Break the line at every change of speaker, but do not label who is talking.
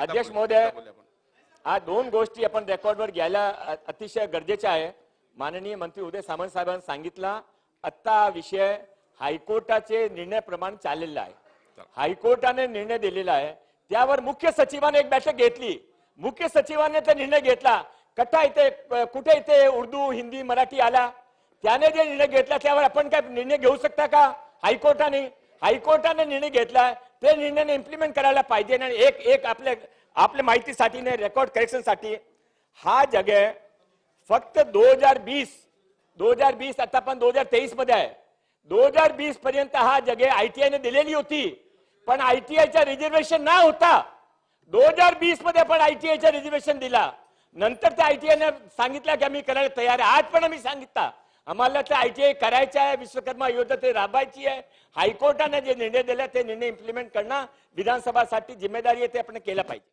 अध्यक्ष महोदय. हा दोन गोष्टी आपण रेकॉर्डवर घ्यायला अतिशय गरजेच्या आहे. माननीय मंत्री उदय सामंत साहेबांनी सांगितला आत्ता हा विषय हायकोर्टाचे निर्णयाप्रमाणे चाललेला आहे. हायकोर्टाने निर्णय दिलेला आहे. त्यावर मुख्य सचिवाने एक बैठक घेतली. मुख्य सचिवाने तो निर्णय घेतला. कथा इथे कुठे इथे उर्दू हिंदी मराठी आला? त्याने जे निर्णय घेतला त्यावर आपण काय निर्णय घेऊ शकता का? हायकोर्टाने हायकोर्टाने निर्णय घेतला ते निर्णयाने इम्प्लिमेंट करायला पाहिजे आणि एक एक आपल्या आपल्या माहितीसाठी रेकॉर्ड करेक्शनसाठी हा जगे फक्त दोन हजार बीस दोन हजार बीस आता पण दोन हजार तेवीसमध्ये आहे. दोन हजार बीस पर्यंत हा जगे आयटीआयने दिलेली होती. पण आयटीआयचा रिझर्वेशन ना होता. दोन हजार बीसमध्ये पण आयटीआयचा रिझर्वेशन दिला. नंतर त्या आयटीआयने सांगितलं की आम्ही करायला तयार आहे. आज पण आम्ही सांगितलं. आम्हाला ते आयटीआय करायचं आहे विश्वकर्मा योजना ते राबायची आहे. हायकोर्टाने जे निर्णय दिले ते निर्णय इम्प्लिमेंट करणं विधानसभासाठी जिम्मेदारी आहे ते आपण केलं पाहिजे.